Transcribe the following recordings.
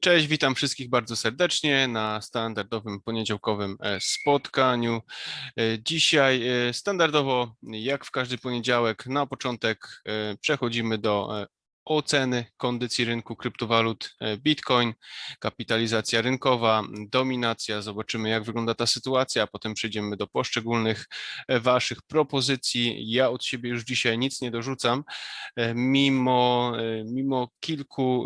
Cześć, witam wszystkich bardzo serdecznie na standardowym poniedziałkowym e, spotkaniu. E, Dzisiaj e, standardowo, jak w każdy poniedziałek, na początek przechodzimy do oceny kondycji rynku kryptowalut e, Bitcoin, kapitalizacja rynkowa, dominacja. Zobaczymy, jak wygląda ta sytuacja, a potem przejdziemy do poszczególnych e, Waszych propozycji. Ja od siebie już dzisiaj nic nie dorzucam, e, mimo, mimo kilku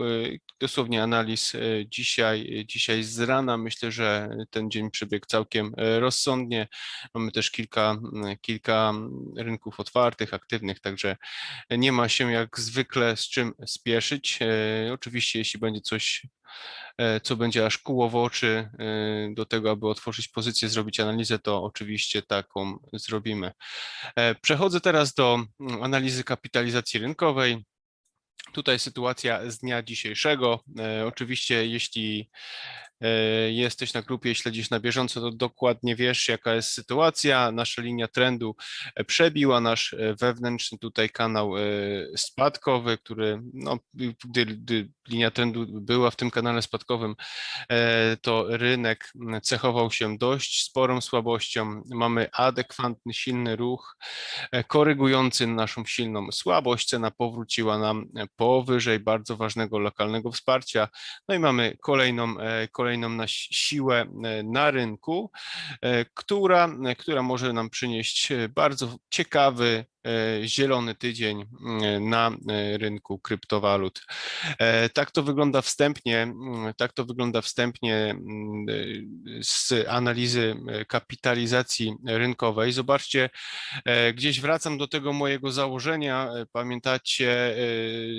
dosłownie analiz dzisiaj, dzisiaj z rana. Myślę, że ten dzień przebiegł całkiem rozsądnie. Mamy też kilka, m, kilka rynków otwartych, aktywnych, także nie ma się jak zwykle z czym spieszyć. E, Oczywiście, jeśli będzie coś, e, co będzie aż kuło w oczy e, do tego, aby otworzyć pozycję, zrobić analizę, to oczywiście taką zrobimy. Przechodzę teraz do mm, analizy kapitalizacji rynkowej. Tutaj sytuacja z dnia dzisiejszego. Oczywiście, jeśli jesteś na grupie śledzisz na bieżąco, to dokładnie wiesz, jaka jest sytuacja. Nasza linia trendu e, przebiła nasz e, wewnętrzny tutaj kanał e, spadkowy, który, no, gdy, gdy linia trendu była w tym kanale spadkowym, e, to rynek cechował się dość sporą słabością. Mamy adekwatny, silny ruch e, korygujący naszą silną słabość. Cena powróciła nam powyżej bardzo ważnego lokalnego wsparcia. No i mamy kolejną, e, kolejną na si- siłę e, na rynku, e, która, która może nam przynieść e, bardzo ciekawy e, zielony tydzień mm, na e, rynku kryptowalut. E, Tak to wygląda wstępnie, mm, tak to wygląda wstępnie mm, e, z analizy e, kapitalizacji rynkowej. Zobaczcie, e, gdzieś wracam do tego mojego założenia, e, pamiętacie e,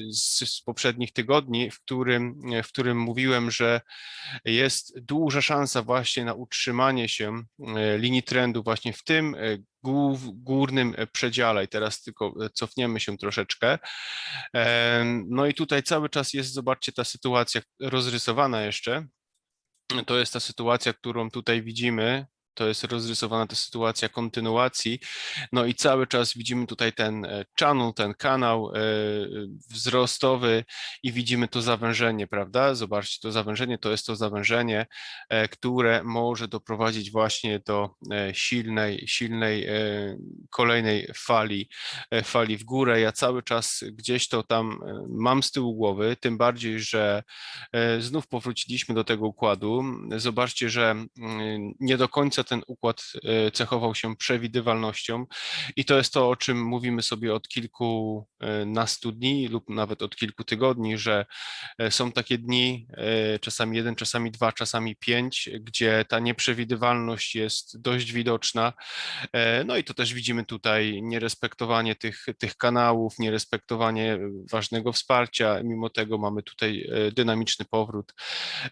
z, z poprzednich tygodni, w którym, w którym mówiłem, że jest duża szansa właśnie na utrzymanie się e, linii trendu właśnie w tym e, górnym e, przedziale. I teraz tylko e, cofniemy się troszeczkę. No i tutaj cały czas jest, zobaczcie, ta sytuacja rozrysowana jeszcze. To jest ta sytuacja, którą tutaj widzimy. To jest rozrysowana ta sytuacja kontynuacji. No i cały czas widzimy tutaj ten e, channel, ten kanał e, wzrostowy i widzimy to zawężenie, prawda? Zobaczcie, to zawężenie to jest to zawężenie, e, które może doprowadzić właśnie do silnej, silnej kolejnej fali, fali w górę. Ja cały czas gdzieś to tam mam z tyłu głowy, tym bardziej, że znów powróciliśmy do tego układu. Zobaczcie, że mm, nie do końca ten układ e, cechował się przewidywalnością i to jest to, o czym mówimy sobie od kilkunastu dni lub nawet od kilku tygodni, że e, są takie dni, e, czasami jeden, czasami dwa, czasami pięć, gdzie ta nieprzewidywalność jest dość widoczna. E, No i to też widzimy tutaj nierespektowanie tych, tych kanałów, nierespektowanie ważnego wsparcia. Mimo tego mamy tutaj e, dynamiczny powrót.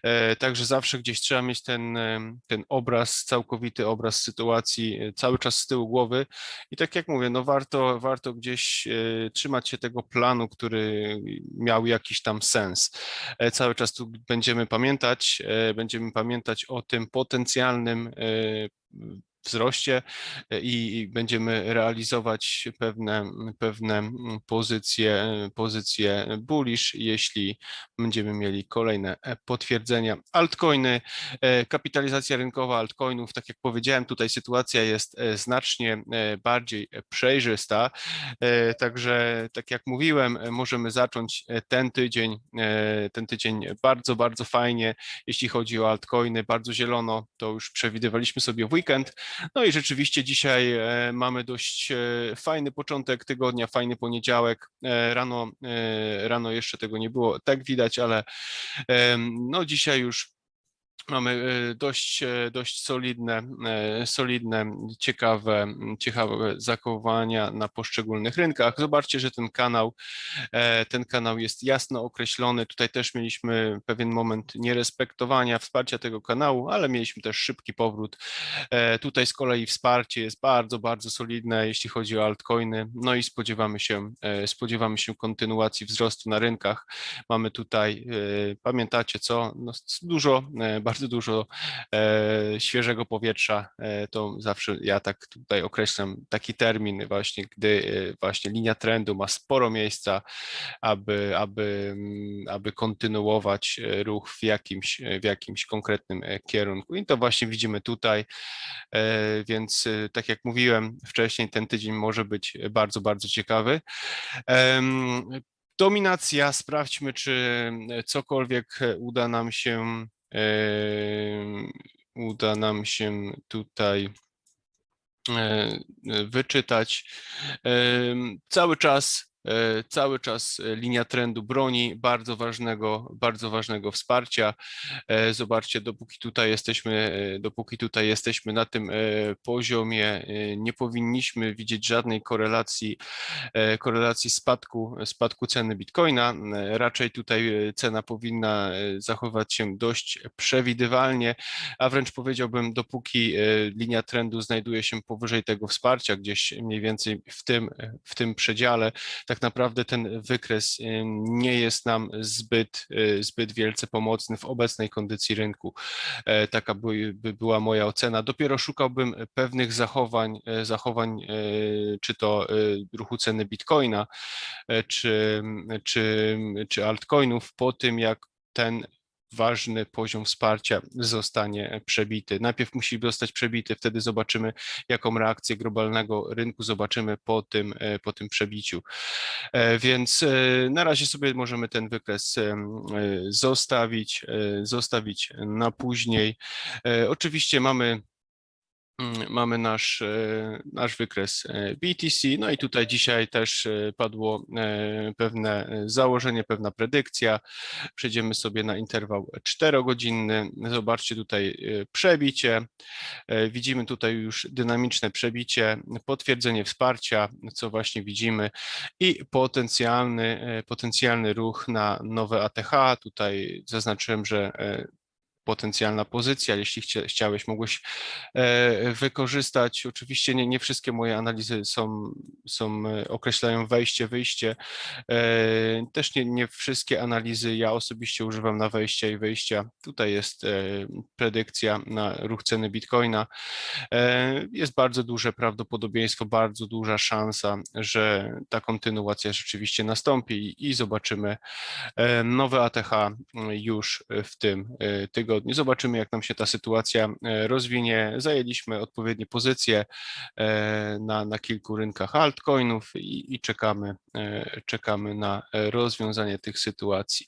E, Także zawsze gdzieś trzeba mieć ten, e, ten obraz, całkowity obraz sytuacji e, cały czas z tyłu głowy. I tak jak mówię, no warto, warto gdzieś e, trzymać się tego planu, który miał jakiś tam sens. E, Cały czas tu będziemy pamiętać, będziemy pamiętać o tym potencjalnym wzroście e, i będziemy realizować pewne, pewne pozycje, pozycje bullish, jeśli będziemy mieli kolejne e, potwierdzenia. Altcoiny, e, kapitalizacja rynkowa altcoinów, tak jak powiedziałem, tutaj sytuacja jest e, znacznie e, bardziej przejrzysta, E, także tak jak mówiłem, e, możemy zacząć e, ten tydzień, e, ten tydzień bardzo, bardzo fajnie, jeśli chodzi o altcoiny, bardzo zielono, to już przewidywaliśmy sobie w weekend, no i rzeczywiście dzisiaj e, mamy dość e, fajny początek tygodnia, fajny poniedziałek. E, Rano, rano jeszcze tego nie było tak widać, ale no dzisiaj już Mamy e, dość, e, dość solidne, e, solidne, ciekawe, ciekawe zachowania na poszczególnych rynkach. Zobaczcie, że ten kanał, ten kanał jest jasno określony. Tutaj też mieliśmy pewien moment nierespektowania wsparcia tego kanału, ale mieliśmy też szybki powrót. Tutaj z kolei wsparcie jest bardzo, bardzo solidne, jeśli chodzi o altcoiny. No i spodziewamy się, spodziewamy się kontynuacji wzrostu na rynkach. Mamy tutaj, pamiętacie co, no, dużo, bardzo dużo e, świeżego powietrza. E, to zawsze ja tak tutaj określam taki termin właśnie, gdy e, właśnie linia trendu ma sporo miejsca, aby, aby, mm, aby kontynuować ruch w jakimś, w jakimś konkretnym kierunku. I to właśnie widzimy tutaj. Więc tak jak mówiłem wcześniej, ten tydzień może być bardzo, bardzo ciekawy. Dominacja, sprawdźmy, czy cokolwiek uda nam się, uda nam się tutaj e, wyczytać. Em, Cały czas, e, cały czas e, linia trendu broni bardzo ważnego, bardzo ważnego wsparcia. E, Zobaczcie, dopóki tutaj jesteśmy, e, dopóki tutaj jesteśmy na tym e, poziomie, e, nie powinniśmy widzieć żadnej korelacji, e, korelacji spadku, spadku ceny Bitcoina. E, Raczej tutaj e, cena powinna e, zachować się dość przewidywalnie, a wręcz powiedziałbym, dopóki e, linia trendu znajduje się powyżej tego wsparcia, gdzieś mniej więcej w tym, w tym przedziale, tak naprawdę ten wykres nie jest nam zbyt, e, zbyt wielce pomocny w obecnej kondycji rynku. E, Taka by, by była moja ocena. Dopiero szukałbym pewnych zachowań, e, zachowań czy to ruchu ceny Bitcoina, czy, czy, czy altcoinów po tym, jak ten ważny poziom wsparcia zostanie przebity. Najpierw musi zostać przebity, wtedy zobaczymy, jaką reakcję globalnego rynku zobaczymy po tym, e, po tym przebiciu. E, Więc e, na razie sobie możemy ten wykres zostawić, zostawić na później. Oczywiście mamy Mamy nasz, e, nasz wykres e, BTC, no i tutaj dzisiaj też e, padło pewne założenie, pewna predykcja. Przejdziemy sobie na interwał 4-godzinny. Zobaczcie tutaj przebicie. Widzimy tutaj już dynamiczne przebicie, potwierdzenie wsparcia, co właśnie widzimy i potencjalny, potencjalny ruch na nowe ATH. Tutaj zaznaczyłem, że potencjalna pozycja, jeśli chcia, chciałeś, mogłeś e, wykorzystać. Oczywiście nie, nie wszystkie moje analizy są, są, e, określają wejście, wyjście. E, Też nie, nie wszystkie analizy ja osobiście używam na wejścia i wyjścia. Tutaj jest predykcja na ruch ceny Bitcoina. Jest bardzo duże prawdopodobieństwo, bardzo duża szansa, że ta kontynuacja rzeczywiście nastąpi i- zobaczymy nowe ATH już w tym e, tygodniu. Zobaczymy, jak nam się ta sytuacja e, rozwinie. Zajęliśmy odpowiednie pozycje e, na, na kilku rynkach altcoinów i, i czekamy, e, czekamy na rozwiązanie tych sytuacji.